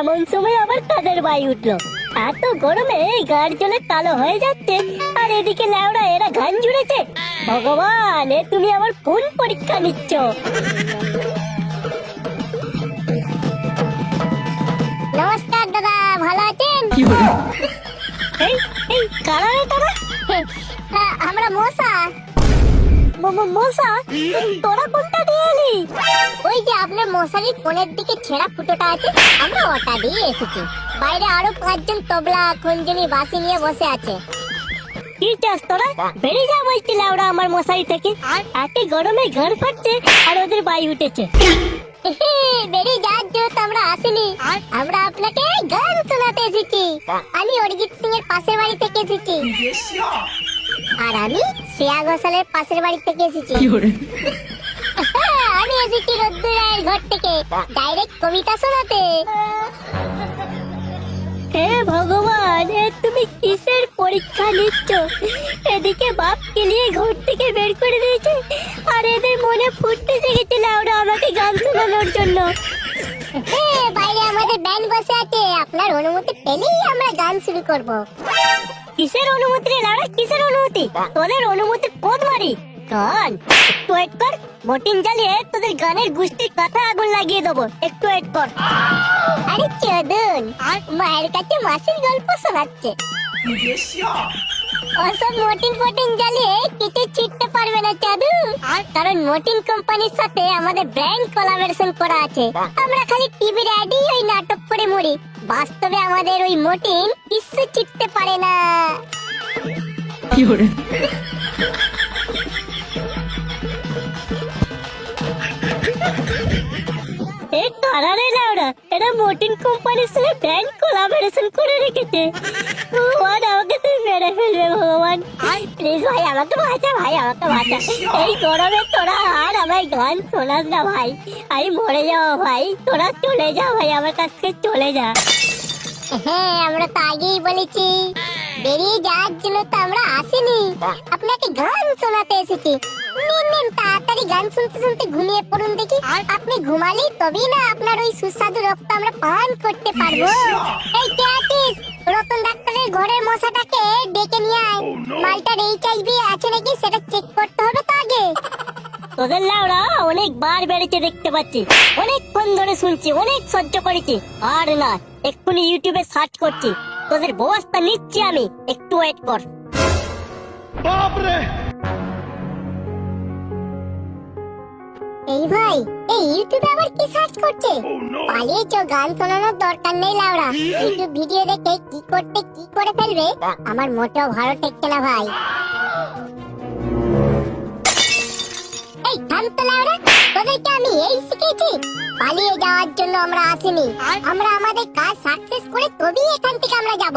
এমন সময় আবার কাদের বাই উঠল। এত গরমে গাড় জলে কালো হয়ে যাচ্ছে আর এদিকে ল্যাওড়া এরা ঘান জুড়েছে। ভগবান এ তুমি আবার কোন পরীক্ষা নিচ্ছ। নমস্কার দাদা ভালো আছেন? এই এই কারা রে তারা? আমরা মশা। মশা? তোরা কোনটা দিয়ে এলি? মশারির কোণের দিকে ছেঁড়া ফুটোটা আছে আমরা ওটা দিয়ে এসেছি। বাইরে আরও পাঁচজন তবলা খঞ্জনি বাসি নিয়ে বসে আছে। কি চাস তোরা? বেরিয়ে যা বলছিল ওরা আমার মশারি থেকে। একে গরমে ঘর ফাটছে আর ওদের বাই উঠেছে। বেরিয়ে যাওয়ার জন্য তো আমরা আসিনি। আমরা আপনাকে গান শোনাতে এসেছি। আমি অরিজিৎ সিং এর পাশের বাড়ি থেকে এসেছি। আর আমি শ্রেয়া ঘোষালের পাশের বাড়ি থেকে এসেছি। আমি এসেছি রোদ্দুর ঘর থেকে। ডাইরেক্ট কবিতা শোনাতে। হে ভগবান তুমি কিসের পরীক্ষা নিচ্ছ? এদিকে বাপকে নিয়ে ঘর থেকে বের করে দিয়েছে আর এদের মনে ফুটতে জেগেছিল ওরা আমাকে গান শোনানোর জন্য। বাইরে আমাদের ব্যান্ড বসে আছে। আপনার অনুমতি পেলেই আমরা গান শুরু করব। কিসের অনুমতি রে লাউড়া কিসের অনুমতি? তোদের অনুমতি পদ মারি। গান একটু ওয়েট কর মোটিং জ্বালিয়ে তোদের গানের গুষ্টির কথা আগুন লাগিয়ে দেবো। একটু ওয়েট কর। আরে চোদন মায়ের কাছে মাসির গল্প শোনাচ্ছে। ওসব মোটিং ফোটিং জ্বালিয়ে কিছু ছিটতে পারবে না চাদু কারণ মোটিং কোম্পানির সাথে আমাদের ব্র্যান্ড কোলাবোরেশন করা আছে। আমরা খালি টিভির অ্যাডই ওই নাটক করে মরি। বাস্তবে আমাদের ওই মোটিং কিছু ছিটতে পারে না। এ কারা রে লাউড়া এরা মোটিন কোম্পানির সাথে ব্র্যান্ড কোলাবোরেশন করে রেখেছে। ভগবান আমাকে তুমি মেরে ফেলবে ভগবান। প্লিজ ভাই আমাকে বাঁচা ভাই আমাকে বাঁচা। এই গরমে তোরা আর আমায় গান শোনাস না ভাই। আমি মরে যাব ভাই তোরা চলে যা ভাই আমার কাছ থেকে চলে যা। হ্যাঁ আমরা তো আগেই বলেছি। বেরিয়ে যাওয়ার জন্য তো আমরা আসিনি। আপনাকে গান শোনাতে এসেছি। নিন নিন তাড়াতাড়ি গান শুনতে শুনতে ঘুমিয়ে পড়ুন দেখি। আপনি ঘুমালি তবেই না আপনার ওই সুস্বাদু রক্ত আমরা পান করতে পারব। এই কে আছিস রতন ডাক্তারের ঘরের মশাটাকে ডেকে নিয়ে আয়। মালটার এইচআইভি আছে নাকি সেটা চেক করতে হবে তো আগে। তোদের লাউড়া অনেক বার বেড়েছে দেখতে পাচ্ছি। অনেকক্ষণ ধরে শুনছি অনেক সহ্য করেছি। আর না এক্ষুনি ইউটিউবে সার্চ করছি। তোদের বস্তা নিচ্ছি আমি। একটু ওয়েট কর। এই ভাই এই ইউটিউবে আবার কি সার্চ করছে? পালিয়ে চো গান শোনানোর দরকার নেই লাউড়া ইউটিউব ভিডিও দেখে কি করতে কি করে ফেলবে? আমার মোটেও ভালো ঠেকছে না ভাই। তোদেরকে আমি এই শিখেছি। পালিয়ে যাওয়ার জন্য আমরা আসিনি। আমরা আমাদের কাজ সাকসেস করে তবেই এখান থেকে আমরা যাব।